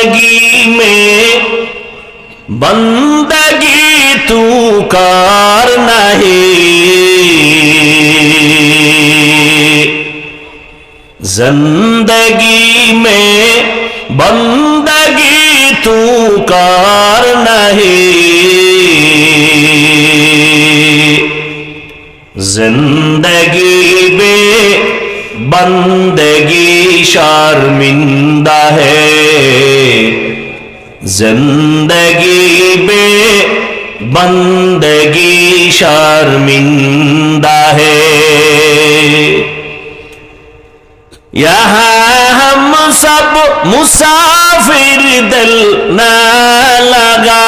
بندگی میں بندگی تو کار نہیں۔ زندگی میں بندگی تو کار نہیں۔ زندگی میں بندگی شرمندہ ہے زندگی بے بندگی شرمندہ ہے یہاں ہم سب مسافر دل نہ لگا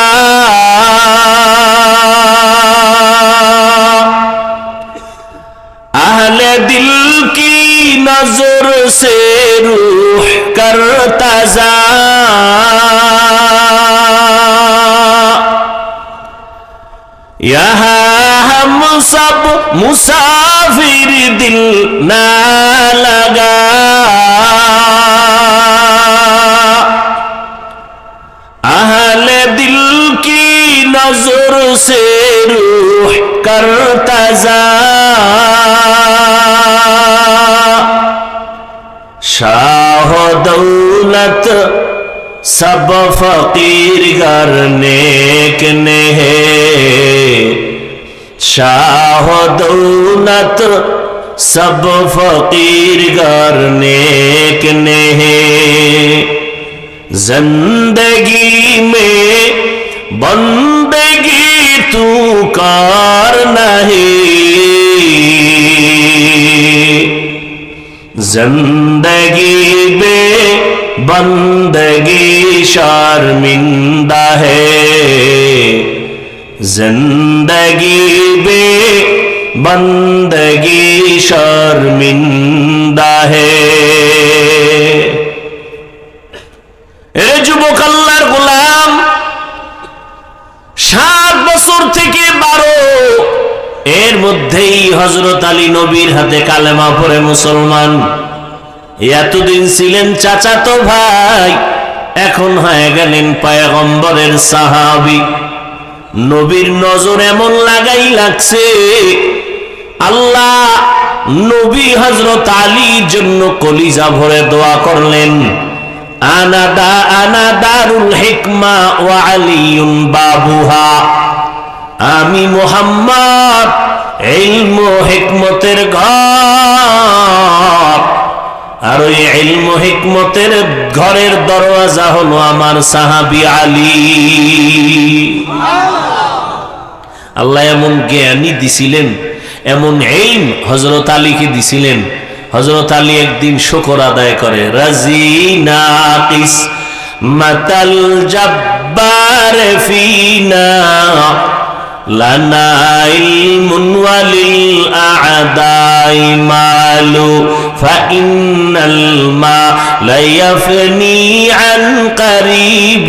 اہل دل کی نظر سے روح کر تزا یہاں ہم سب مسافر دل نہ لگا۔ اہل دل کی نظر سے روح کر تزا شاہ و دولت سب فقیر گر نیک نے شاہ و دولت سب فقیر گر نیک نے زندگی میں بندگی تو کا زندگی بے بندگی شرمندہ হে زندگی بے بندگی شرمندہ হে এ যুবক আল্লাহর গোলাম সাত বছর থেকে বারো এর মধ্যেই হজরত আলী নবীর হাতে কালেমা পরে মুসলমান। এতদিন ছিলেন চাচাতো ভাই, এখন হয়ে গেলেন পায়গম্বরের সাহাবি। নবীর নজর এমন লাগাই লাগছে, আল্লাহ নবী হজরত আলীর জন্য কলিজা ভরে দোয়া করলেন, আনাদা, আনাদারুল হিকমা ওয়া আলিউন বাবুহা। আমি মোহাম্মদ, ইলম হিকমতের ঘর। আর ওই ইলম হিকমতের ঘরের দরওয়াজা হলো আমার সাহাবি আলী। আল্লাহ এমন জ্ঞানী দিছিলেন, এমন এইম হজরত আলীকে দিছিলেন। হজরত আলী একদিন শুকর আদায় করে, রাজি ফিনা لنا علم وللأعداء مال فإن الماء ليفني عن قريب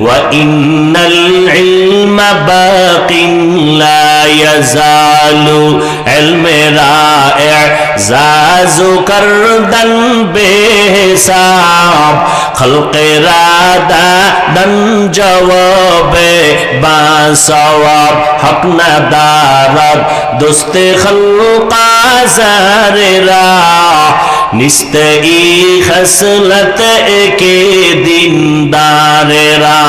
وإن العلم باق لا يزال. علم رائع زاز کردن بے حساب خلق رادا دن جواب با سواب حق ندارد دوست خلق آزار را নিস্ত ই খসলত একে দিনদারেরা